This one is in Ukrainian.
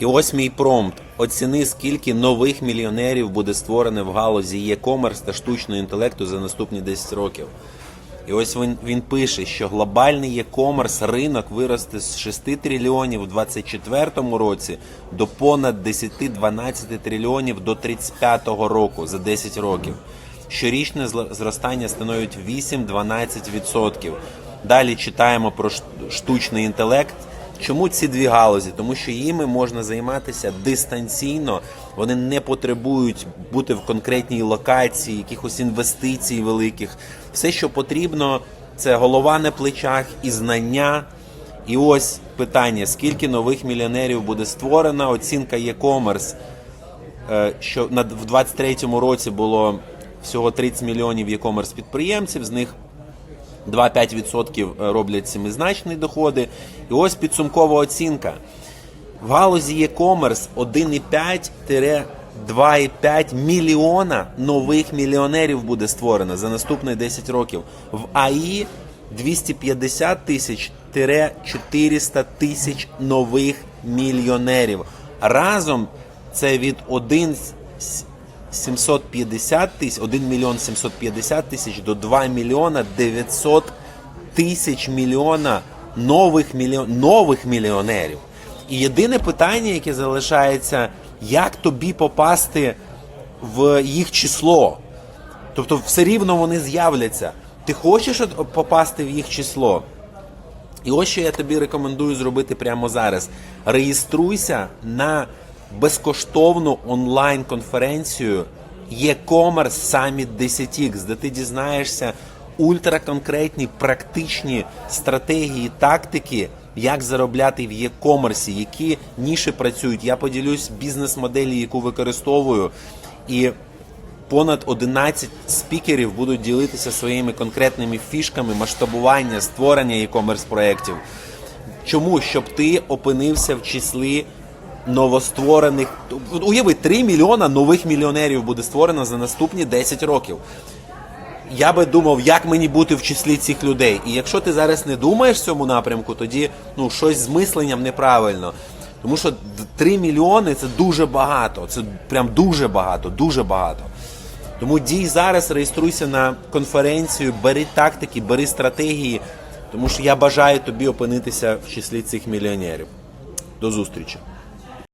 І ось мій промпт. Оціни, скільки нових мільйонерів буде створено в галузі e-commerce та штучного інтелекту за наступні 10 років. І ось він, він пише, що глобальний e-commerce ринок виросте з 6 трильйонів у 2024 році до понад 10-12 трильйонів до 35 року за 10 років. Щорічне зростання становить 8-12%. Далі читаємо про штучний інтелект. Чому ці дві галузі? Тому що їми можна займатися дистанційно, вони не потребують бути в конкретній локації, якихось інвестицій великих. Все, що потрібно, це голова на плечах і знання. І ось питання: скільки нових мільйонерів буде створено? Оцінка e-commerce, е, що в 23-му році було всього 30 мільйонів e-commerce підприємців, з них 2-5% роблять семизначні доходи. І ось підсумкова оцінка. В галузі e-commerce 1,5-2,5 мільйона нових мільйонерів буде створено за наступні 10 років. В АІ 250 тисяч 400 тисяч нових мільйонерів. Разом це від 1 750 тисяч, 1 мільйон 750 тисяч до 2 мільйона 900 тисяч мільйона нових, мільйон, нових мільйонерів. І єдине питання, яке залишається, як тобі попасти в їх число. Тобто все рівно вони з'являться. Ти хочеш попасти в їх число? І ось що я тобі рекомендую зробити прямо зараз. Реєструйся на безкоштовну онлайн-конференцію e-commerce Summit 10X, де ти дізнаєшся ультраконкретні практичні стратегії, тактики, як заробляти в e-commerce, які ніші працюють. Я поділюсь бізнес-моделі, яку використовую. І понад 11 спікерів будуть ділитися своїми конкретними фішками масштабування, створення e-commerce проєктів. Чому? Щоб ти опинився в числі новостворених. Уяви, 3 мільйона нових мільйонерів буде створено за наступні 10 років. Я би думав, як мені бути в числі цих людей. І якщо ти зараз не думаєш в цьому напрямку, тоді ну щось з мисленням неправильно. Тому що 3 мільйони це дуже багато. Це прям дуже багато, дуже багато. Тому дій зараз, реєструйся на конференцію, бери тактики, бери стратегії, тому що я бажаю тобі опинитися в числі цих мільйонерів. До зустрічі.